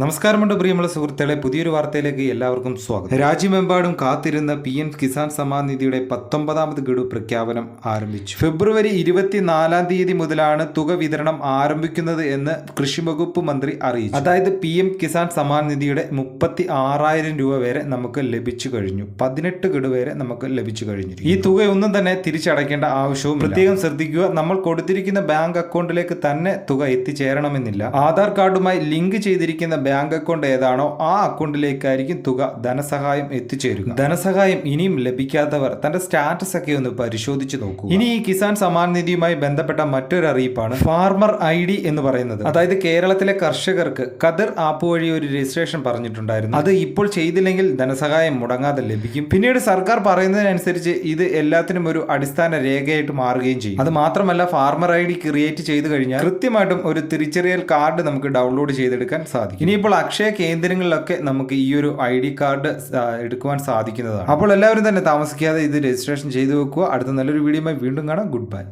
നമസ്കാരമുണ്ട് പ്രിയമുള്ള സുഹൃത്തുക്കളെ പുതിയൊരു വാർത്തയിലേക്ക് എല്ലാവർക്കും സ്വാഗതം. രാജ്യമെമ്പാടും കാത്തിരുന്ന പി എം കിസാൻ സമ്മാൻ നിധിയുടെ പത്തൊമ്പതാമത് ഗഡു പ്രഖ്യാപനം ആരംഭിച്ചു. ഫെബ്രുവരി ഇരുപത്തിനാലാം തീയതി മുതലാണ് തുക വിതരണം ആരംഭിക്കുന്നത് എന്ന് കൃഷി വകുപ്പ് മന്ത്രി അറിയിച്ചു. അതായത് പി എം കിസാൻ സമ്മാൻ നിധിയുടെ മുപ്പത്തി ആറായിരം രൂപ വരെ നമുക്ക് ലഭിച്ചു കഴിഞ്ഞു. പതിനെട്ട് ഗഡു വരെ നമുക്ക് ലഭിച്ചു കഴിഞ്ഞു ഈ തുകയൊന്നും തന്നെ തിരിച്ചടയ്ക്കേണ്ട ആവശ്യവും പ്രത്യേകം ശ്രദ്ധിക്കുക നമ്മൾ കൊടുത്തിരിക്കുന്ന ബാങ്ക് അക്കൗണ്ടിലേക്ക് തന്നെ തുക എത്തിച്ചേരണമെന്നില്ല. ആധാർ കാർഡുമായി ലിങ്ക് ചെയ്തിരിക്കുന്ന ബാങ്ക് അക്കൗണ്ട് ഏതാണോ ആ അക്കൗണ്ടിലേക്കായിരിക്കും തുക ധനസഹായം എത്തിച്ചേരുക. ധനസഹായം ഇനിയും ലഭിക്കാത്തവർ തന്റെ സ്റ്റാറ്റസ് ഒക്കെ ഒന്ന് പരിശോധിച്ച് നോക്കൂ ഇനി ഈ കിസാൻ സമ്മാൻ നിധിയുമായി ബന്ധപ്പെട്ട മറ്റൊരു അറിയിപ്പാണ് ഫാർമർ ഐ ഡി എന്ന് പറയുന്നത്. അതായത് കേരളത്തിലെ കർഷകർക്ക് കതിർ ആപ്പ് വഴി ഒരു രജിസ്ട്രേഷൻ പറഞ്ഞിട്ടുണ്ടായിരുന്നു. അത് ഇപ്പോൾ ചെയ്തില്ലെങ്കിൽ ധനസഹായം മുടങ്ങാതെ ലഭിക്കും. പിന്നീട് സർക്കാർ പറയുന്നതിനനുസരിച്ച് ഇത് എല്ലാത്തിനും ഒരു അടിസ്ഥാന രേഖയായിട്ട് മാറുകയും ചെയ്യും. അത് മാത്രമല്ല ഫാർമർ ഐ ഡി ക്രിയേറ്റ് ചെയ്ത് കഴിഞ്ഞാൽ കൃത്യമായിട്ടും ഒരു തിരിച്ചറിയൽ കാർഡ് നമുക്ക് ഡൗൺലോഡ് ചെയ്തെടുക്കാൻ സാധിക്കും. ഇനിയിപ്പോൾ അക്ഷയ കേന്ദ്രങ്ങളിലൊക്കെ നമുക്ക് ഈ ഒരു ഐ ഡി കാർഡ് എടുക്കുവാൻ സാധിക്കുന്നതാണ്. അപ്പോൾ എല്ലാവരും തന്നെ താമസിക്കാതെ ഇത് രജിസ്ട്രേഷൻ ചെയ്തു വെക്കുക. അടുത്ത നല്ലൊരു വീഡിയോയുമായി വീണ്ടും കാണാം. Good bye